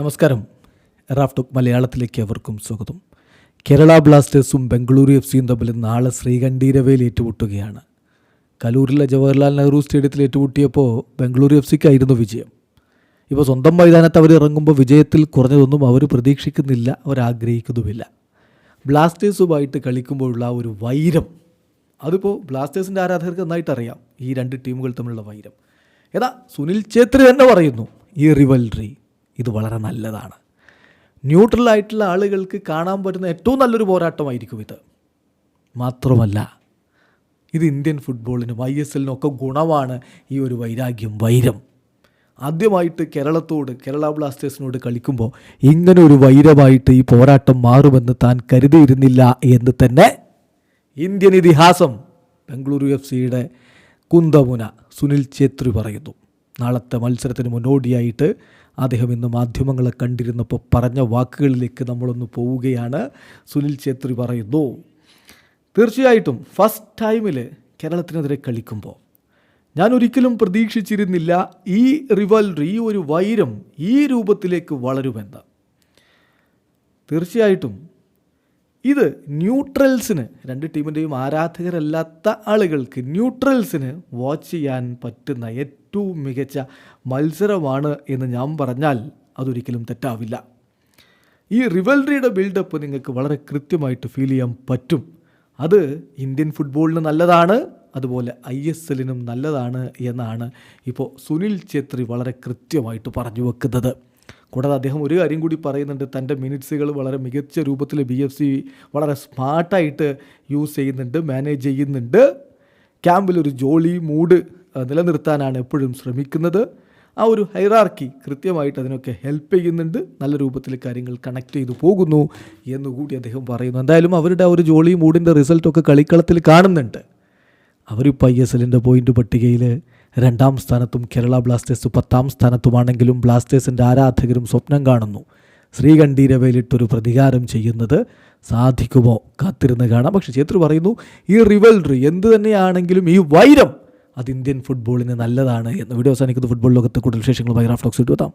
നമസ്കാരം. റാഫ്റ്റോക്ക് മലയാളത്തിലേക്ക് അവർക്കും സ്വാഗതം. കേരള ബ്ലാസ്റ്റേഴ്സും ബംഗളൂരു എഫ് സിയും തമ്മിൽ നാളെ ശ്രീകണ്ഠീരവയിൽ ഏറ്റുമുട്ടുകയാണ്. കലൂരിലെ ജവഹർലാൽ നെഹ്റു സ്റ്റേഡിയത്തിൽ ഏറ്റുമുട്ടിയപ്പോൾ ബംഗളൂരു എഫ് സിക്കായിരുന്നു വിജയം. ഇപ്പോൾ സ്വന്തം മൈതാനത്ത് അവർ ഇറങ്ങുമ്പോൾ വിജയത്തിൽ കുറഞ്ഞതൊന്നും അവർ പ്രതീക്ഷിക്കുന്നില്ല അവർ ആഗ്രഹിക്കുന്നുമില്ല. ബ്ലാസ്റ്റേഴ്സുമായിട്ട് കളിക്കുമ്പോഴുള്ള ഒരു വൈരം അതിപ്പോൾ ബ്ലാസ്റ്റേഴ്സിന്റെ ആരാധകർക്ക് നന്നായിട്ട് അറിയാം ഈ രണ്ട് ടീമുകൾ തമ്മിലുള്ള വൈരം. ഏതാ സുനിൽ ഛേത്രി തന്നെ പറയുന്നു ഈ റിവൽറി ഇത് വളരെ നല്ലതാണ്. ന്യൂട്രലായിട്ടുള്ള ആളുകൾക്ക് കാണാൻ പറ്റുന്ന ഏറ്റവും നല്ലൊരു പോരാട്ടമായിരിക്കും ഇത്. മാത്രമല്ല ഇത് ഇന്ത്യൻ ഫുട്ബോളിനും ഐ എസ് എല്ലിനും ഒക്കെ ഗുണമാണ് ഈ ഒരു വൈരാഗ്യം വൈരം. ആദ്യമായിട്ട് കേരളത്തോട് കേരള ബ്ലാസ്റ്റേഴ്സിനോട് കളിക്കുമ്പോൾ ഇങ്ങനെ ഒരു വൈരമായിട്ട് ഈ പോരാട്ടം മാറുമെന്ന് താൻ കരുതിയിരുന്നില്ല എന്ന് തന്നെ ഇന്ത്യൻ ഇതിഹാസം ബംഗളൂരു എഫ് സിയുടെ കുന്തമുന സുനിൽ ഛേത്രി പറയുന്നു. നാളത്തെ മത്സരത്തിന് മുന്നോടിയായിട്ട് അദ്ദേഹം ഇന്ന് മാധ്യമങ്ങളെ കണ്ടിരുന്നപ്പോൾ പറഞ്ഞ വാക്കുകളിലേക്ക് നമ്മളൊന്ന് പോവുകയാണ്. സുനിൽ ഛേത്രി പറയുന്നു തീർച്ചയായിട്ടും ഫസ്റ്റ് ടൈമിൽ കേരളത്തിനെതിരെ കളിക്കുമ്പോൾ ഞാൻ ഒരിക്കലും പ്രതീക്ഷിച്ചിരുന്നില്ല ഈ റിവൽറി ഈ ഒരു വൈരം ഈ രൂപത്തിലേക്ക് വളരുമെന്ന്. തീർച്ചയായിട്ടും ഇത് ന്യൂട്രൽസിന് രണ്ട് ടീമിന്റെയും ആരാധകരല്ലാത്ത ആളുകൾക്ക് ന്യൂട്രൽസിന് വാച്ച് ചെയ്യാൻ പറ്റുന്ന ഏറ്റവും മികച്ച മത്സരമാണ് എന്ന് ഞാൻ പറഞ്ഞാൽ അതൊരിക്കലും തെറ്റാവില്ല. ഈ റിവൽറിയുടെ ബിൽഡപ്പ് നിങ്ങൾക്ക് വളരെ കൃത്യമായിട്ട് ഫീൽ ചെയ്യാൻ പറ്റും. അത് ഇന്ത്യൻ ഫുട്ബോളിന് നല്ലതാണ് അതുപോലെ ഐ എസ് എല്ലിനും നല്ലതാണ് എന്നാണ് ഇപ്പോൾ സുനിൽ ഛേത്രി വളരെ കൃത്യമായിട്ട് പറഞ്ഞു വെക്കുന്നത്. കൂടാതെ അദ്ദേഹം ഒരു കാര്യം കൂടി പറയുന്നുണ്ട്. തന്റെ മിനിറ്റ്സുകൾ വളരെ മികച്ച രൂപത്തിൽ ബി എഫ് സി വളരെ സ്മാർട്ടായിട്ട് യൂസ് ചെയ്യുന്നുണ്ട് മാനേജ് ചെയ്യുന്നുണ്ട്. ക്യാമ്പിൽ ഒരു ജോളി മൂഡ് നിലനിർത്താനാണ് എപ്പോഴും ശ്രമിക്കുന്നത്. ആ ഒരു ഹൈറാർക്കി കൃത്യമായിട്ട് അതിനൊക്കെ ഹെൽപ്പ് ചെയ്യുന്നുണ്ട്. നല്ല രൂപത്തിൽ കാര്യങ്ങൾ കണക്ട് ചെയ്തു പോകുന്നു എന്നുകൂടി അദ്ദേഹം പറയുന്നു. എന്തായാലും അവരുടെ ആ ഒരു ജോളി മൂഡിന്റെ റിസൾട്ടൊക്കെ കളിക്കളത്തിൽ കാണുന്നുണ്ട്. അവരിപ്പോൾ ഐ എസ് എല്ലിന്റെ പോയിന്റ് പട്ടികയിൽ രണ്ടാം സ്ഥാനത്തും കേരള ബ്ലാസ്റ്റേഴ്സ് പത്താം സ്ഥാനത്തുമാണെങ്കിലും ബ്ലാസ്റ്റേഴ്സിന്റെ ആരാധകരും സ്വപ്നം കാണുന്നു. ശ്രീകണ്ഠീരവയിലിട്ടൊരു പ്രതികാരം ചെയ്യുന്നത് സാധിക്കുമോ? കാത്തിരുന്ന് കാണാം. പക്ഷേ ചേത്രു പറയുന്നു ഈ റിവൽറി എന്ത് തന്നെയാണെങ്കിലും ഈ വൈരം അത് ഇന്ത്യൻ ഫുട്ബോളിന് നല്ലതാണ് എന്ന് വീഡിയോ അവസാനിക്കുന്നത് ഫുട്ബോൾ ലോകത്തെ കൂടുതൽ വിശേഷങ്ങളുമായി റാഫ്റ്റോക്സ് ഇട്ടു എത്താം